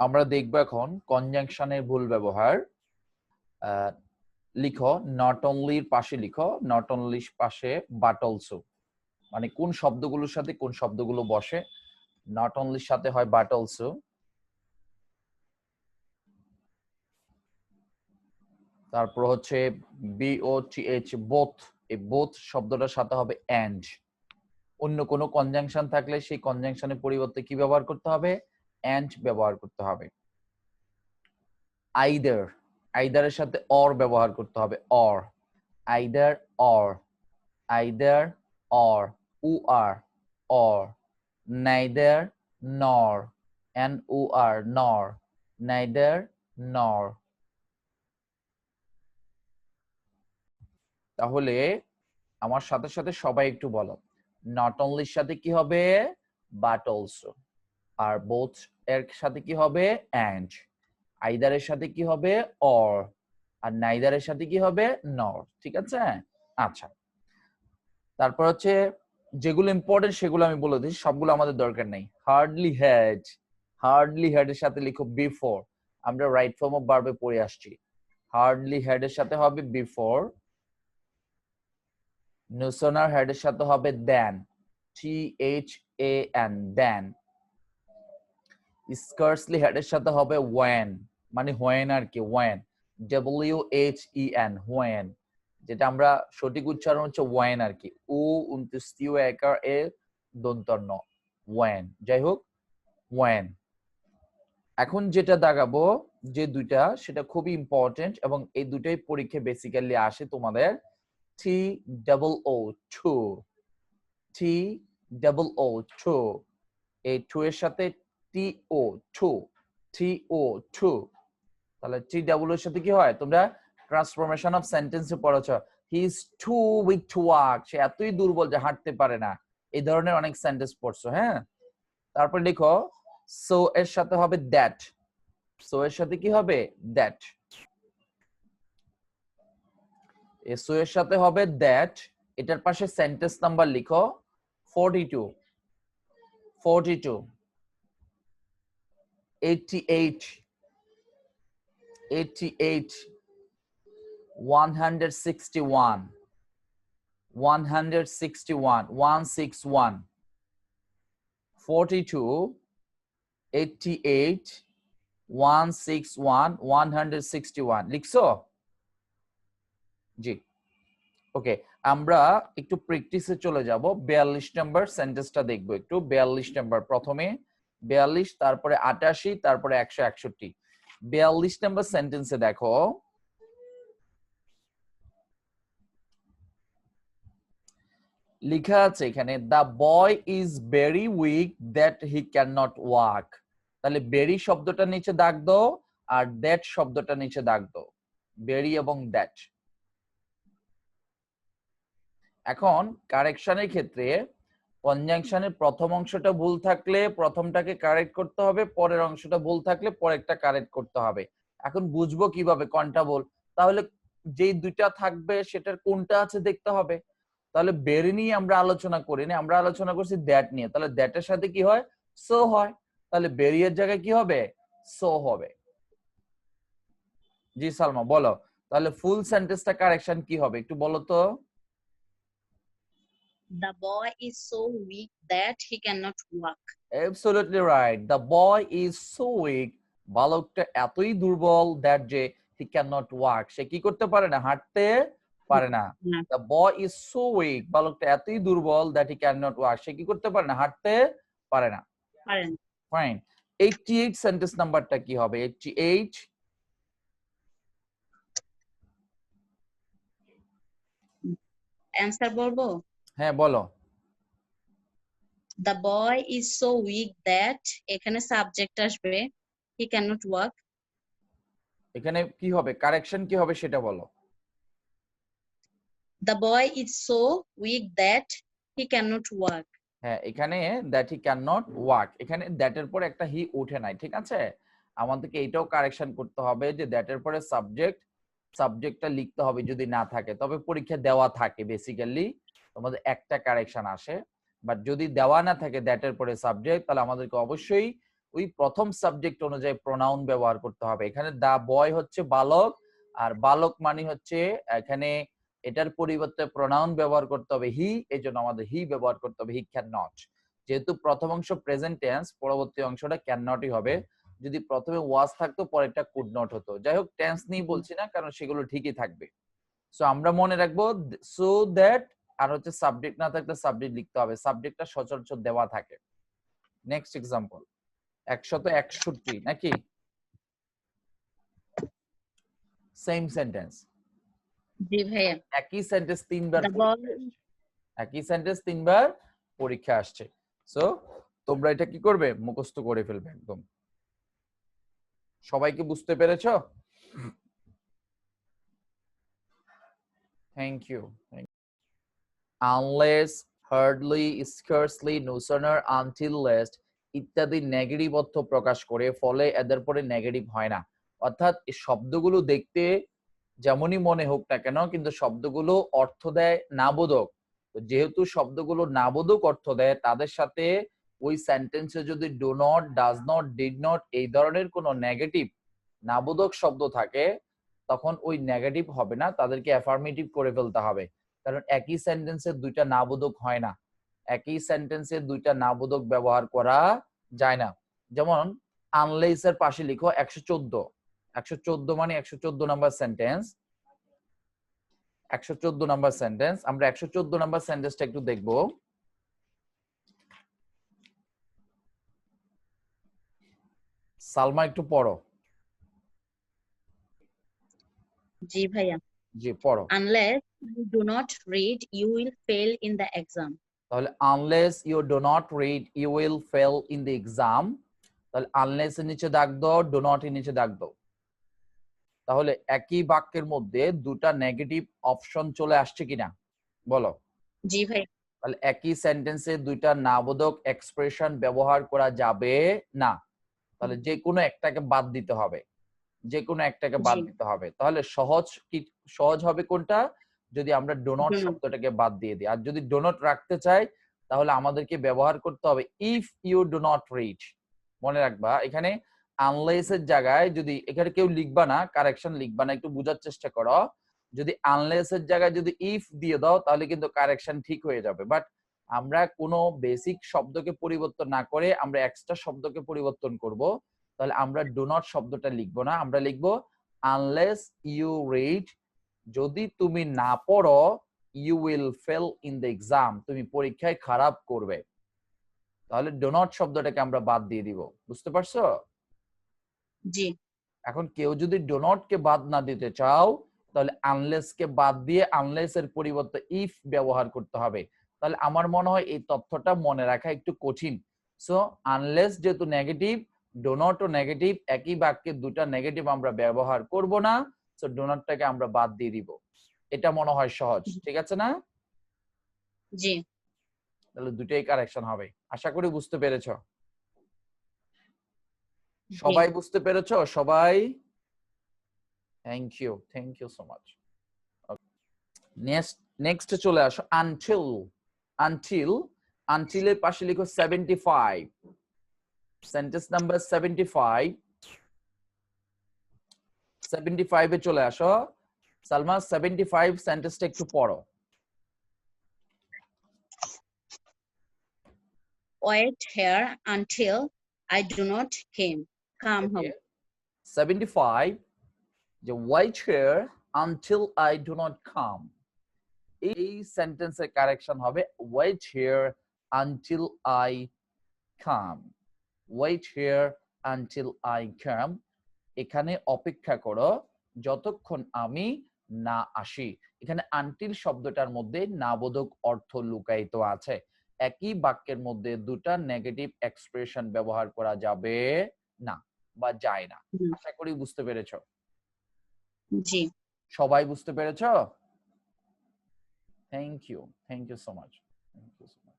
আমরা দেখব এখন কনজাংশনের ভুল ব্যবহার। লিখো নট অনলির পাশে লিখো নট অনলির পাশে বাট অলসো মানে কোন শব্দগুলোর সাথে কোন শব্দগুলো বসে নট অনলির সাথে হয় বাট অলসো তারপর হচ্ছে B O T H both এই বোথ শব্দটার সাথে হবে অ্যান্ড অন্য কোনো কনজাংশন থাকলে সেই কনজাংশনের পরিবর্তে কি ব্যবহার করতে হবে? অ্যান্ড ব্যবহার করতে হবে। আইদার আইদারের সাথে অর ব্যবহার করতে হবে or either or either or O R or neither nor N O R nor neither nor তাহলে আমার সাথে সাথে সবাই একটু বলো। নট অনলির সাথে কি হবে? বাট অলসো আর বোথ এর সাথে কি হবে? অ্যান্ড আইদারের সাথে কি হবে? অর আর নাইদারের সাথে কি হবে? নর ঠিক আছে? আচ্ছা। তারপর হচ্ছে যেগুলো ইম্পর্টেন্ট সেগুলো আমি বলে দিই, সবগুলো আমাদের দরকার নেই। হার্ডলি হ্যাড হার্ডলি হ্যাড এর সাথে লিখো বিফোর আমরা রাইট ফর্ম অফ ভার্বে পড়ে আসছি। হার্ডলি হ্যাড এর সাথে হবে বিফোর নুসনার হেড এর সাথে হবে then T H A N then scarcely head এর সাথে হবে ওয়েন মানে হোয়েন আর কি when W H E N when যেটা আমরা সঠিক উচ্চারণ হচ্ছে ওয়েন আর কি উ উনত্রিশটিও একার এ দন্তন্য ওয়েন যাই হোক ওয়েন এখন যেটা দাগাবো, যে দুইটা, সেটা খুবই ইম্পর্টেন্ট এবং এই দুটাই পরীক্ষা বেসিক্যালি আসে তোমাদের T double O too T double O two, এই two এর সাথে Two, T O two. তাহলে T double এর সাথে কি হয়? তোমরা ট্রান্সফরমেশন অফ সেন্টেন্সে পড়েছো। He is too weak to walk সে এতই দুর্বল যে হাঁটতে পারে না। এই ধরনের অনেক সেন্টেন্স পড়ছো হ্যাঁ? তারপর লিখো সো এর সাথে হবে দ্যাট সো এর সাথে কি হবে? দ্যাট এসও এর সাথে হবে দ্যাট এটার পাশে সেন্টেন্স নাম্বার লিখো 42 42 88 88 161 161 161 42 88 161 161 লিখছো? জি। ওকে আমরা একটু প্র্যাকটিসে চলে যাব। বিয়াল্লিশ নাম্বার সেন্টেন্সটা দেখব একটু। বিয়াল্লিশ নাম্বার প্রথমে বিয়াল্লিশ, তারপরে আটাশি, তারপরে একশো একষট্টি। বিয়াল্লিশ নাম্বার সেন্টেন্সে দেখো। লেখা আছে এখানে the boy is very weak that he can not walk তাহলে বেরি শব্দটা নিচে দাগ দো আর দ্যাট শব্দটা নিচে দাগ দো বেরি এবং দ্যাট এখন কারেকশনের ক্ষেত্রে কনজাংশনের প্রথম অংশটা ভুল থাকলে প্রথমটাকে কারেক্ট করতে হবে, পরের অংশটা ভুল থাকলে পরেরটা কারেক্ট করতে হবে। এখন বুঝব কীভাবে, কোনটা ভুল? তাহলে যেই দুইটা থাকবে, সেটার কোনটা আছে দেখতে হবে। তাহলে বেরি নিয়ে আমরা আলোচনা করিনি আমরা আলোচনা করছি দ্যাট নিয়ে। তাহলে দ্যাটের সাথে কি হয়? সো হয়। তাহলে বেরিয়ের জায়গায় কি হবে? সো হবে। জি সালমা, বলো। তাহলে ফুল সেন্টেন্সটা কারেকশন কি হবে? একটু বলো তো। The boy is so weak that he cannot walk. Absolutely right. The boy is so weak. বালকটা এতই দুর্বল দ্যাট যে হি ক্যান নট ওয়াক সে কি করতে পারে না? হাঁটতে পারে না। The boy is so weak বালকটা এতই দুর্বল that he can not walk সে কি করতে পারে না? হাঁটতে পারে না। ফাইন 88 সেন্টেন্স নাম্বারটা কি হবে? 88 অ্যান্সার বলব? হ্যাঁ বলো। The boy is so weak that এখানে সাবজেক্ট আসবে হি ক্যান নট ওয়াক এখানে কি হবে? কারেকশন কি হবে সেটা বলো। The boy is so weak that he can not walk হ্যাঁ এখানে that he can not walk এখানে দ্যাট এর পর একটা হি উঠে নাই ঠিক আছে? আমাদেরকে এটাও কারেকশন করতে হবে যে দ্যাট এর পরে সাবজেক্ট সাবজেক্টটা লিখতে হবে যদি না থাকে তবে পরীক্ষা দেওয়া থাকে বেসিক্যালি তোমাদের একটা কারেকশন আসে। বাট যদি দেওয়া না থাকে দ্যাট এর পরে সাবজেক্ট তাহলে আমাদেরকে অবশ্যই ওই প্রথম সাবজেক্ট অনুযায়ী প্রোনাউন ব্যবহার করতে হবে। এখানে দা বয় হচ্ছে বালক আর বালক মানে হচ্ছে এখানে এটার পরিবর্তে প্রোনাউন ব্যবহার করতে হবে হি এই জন্য আমাদের হি ব্যবহার করতে হবে হি ক্যান নট যেহেতু প্রথম অংশ প্রেজেন্ট টেন্স পরবর্তী অংশটা ক্যান নটই হবে। যদি প্রথমে ওয়াজ থাকতো পরেরটা কুড নট হতো। যাই হোক টেন্স নিয়ে বলছি না কারণ সেগুলো ঠিকই থাকবে। সো আমরা মনে রাখব সো দ্যাট আর হচ্ছে সাবজেক্ট না থাকলে সাবজেক্ট লিখতে হবে। সাবজেক্টটা সচরাচর দেওয়া থাকে। নেক্সট এক্সাম্পল একশত একষট্টি নাকি? সেম সেন্টেন্স জি ভাইয়া। একই সেন্টেন্স তিনবার একই সেন্টেন্স তিনবার পরীক্ষা আসছে। সো তোমরা এটা কি করবে? মুখস্থ করে ফেলবে একদম। সবাইকে বুঝতে পেরেছ? Thank you unless hardly scarcely no sooner until lest ইত্যাদি নেগেটিভ অর্থ প্রকাশ করে, ফলে এদের পরে নেগেটিভ হয় না। অর্থাৎ এই শব্দগুলো দেখতে যেমনই মনে হোক না কেন, কিন্তু শব্দগুলো অর্থ দেয় নাবোধক যেহেতু শব্দগুলো নাবোধক অর্থ দেয়, তাদের সাথে ওই সেন্টেন্সে যদি do not does not did not এই ধরনের কোনো নেগেটিভ নাবোধক শব্দ থাকে, তখন ওই নেগেটিভ হবে না, তাদেরকে অ্যাফার্মেটিভ করে ফেলতে হবে। কারণ একই সেন্টেন্সে দুইটা নাবোধক হয় না। একই সেন্টেন্সে দুইটা নাবোধক ব্যবহার করা যায় না। যেমন আনলেস এর পাশে লিখো একশো চোদ্দ। একশো চোদ্দ মানে একশো চোদ্দ নাম্বার সেন্টেন্স একশো চোদ্দ নাম্বার সেন্টেন্স আমরা একশো চোদ্দ নাম্বার সেন্টেন্সটা একটু দেখব। সালমা একটু পড়ো। জি ভাইয়া। জি পড়ো। unless you do not read you will fail in the exam. তাহলে unless you do not read you will fail in the exam তাহলে আনলেস এর নিচে দাগ দাও ডো নট এর নিচে দাগ দাও। তাহলে একই বাক্যের মধ্যে দুটা নেগেটিভ অপশন চলে আসছে কিনা? বলো। জি ভাই। তাহলে একই সেন্টেন্সে দুইটা নাবোধক এক্সপ্রেশন ব্যবহার করা যাবে না। তাহলে যে কোনো একটাকে বাদ দিতে হবে। যে কোনো একটাকে বাদ দিতে হবে। তাহলে সহজ কি সহজ হবে কোনটা? যদি আমরা ডোনট শব্দটাকে বাদ দিয়ে দিই। আর যদি ডোনট রাখতে চাই তাহলে আমাদেরকে ব্যবহার করতে হবে if you do not reach মনে রাখবা এখানে আনলেস এর জায়গায় যদি এখানে কেউ লিখবা না কারেকশন লিখবা না একটু বোঝার চেষ্টা করো। যদি আনলেস এর জায়গায় যদি ইফ দিয়ে দাও তাহলে কিন্তু কারেকশন ঠিক হয়ে যাবে। বাট আমরা কোনো বেসিক শব্দকে পরিবর্তন না করে আমরা এক্সট্রা শব্দকে পরিবর্তন করব। তাহলে আমরা ডো নট শব্দটা লিখব না। আমরা লিখব আনলেস ইউ রিড যদি তুমি না পড়ো you will fail in the exam তুমি পরীক্ষায় খারাপ করবে। তাহলে ডো নট শব্দটাকে আমরা বাদ দিয়ে দিব। বুঝতে পারছ? জি। এখন কেউ যদি ডোনট কে বাদ না দিতে চাও তাহলে আনলেস কে বাদ দিয়ে আনলেস এর পরিবর্তে ইফ ব্যবহার করতে হবে। তাহলে আমার মনে হয় এই তথ্যটা মনে রাখা একটু কঠিন। সো আনলেস যেহেতু নেগেটিভ ডোনট ও নেগেটিভ একই বাক্যে দুটা নেগেটিভ আমরা ব্যবহার করব না। সো ডোনটটাকে আমরা বাদ দিয়ে দিব। এটা মনে হয় সহজ ঠিক আছে না? জি। তাহলে দুটাই কারেকশন হবে। আশা করি বুঝতে পেরেছ? সবাই বুঝতে পেরেছ? সবাই? Thank you thank you so much next next চলে আসো। আনটিল আনটিল আনটিলের পাশে লিখো seventy five sentence number seventy five seventy ফাইভে চলে আসো সালমা সেভেন্টি ফাইভ সেন্টেন্সটা একটু পড়ো wait here until I do not came come home 75 যে wait here until I do not come এই সেন্টেন্সের কারেকশন হবে wait here until I come wait here until I come এখানে অপেক্ষা করো যতক্ষণ আমি না আসি। এখানে আনটিল শব্দটার মধ্যে নাবোধক অর্থ লুকায়িত আছে। একই বাক্যের মধ্যে দুটা নেগেটিভ এক্সপ্রেশন ব্যবহার করা যাবে না বা যায় না। আশা করি বুঝতে পেরেছ? জি। সবাই বুঝতে পেরেছ? Thank you thank you so much thank you so much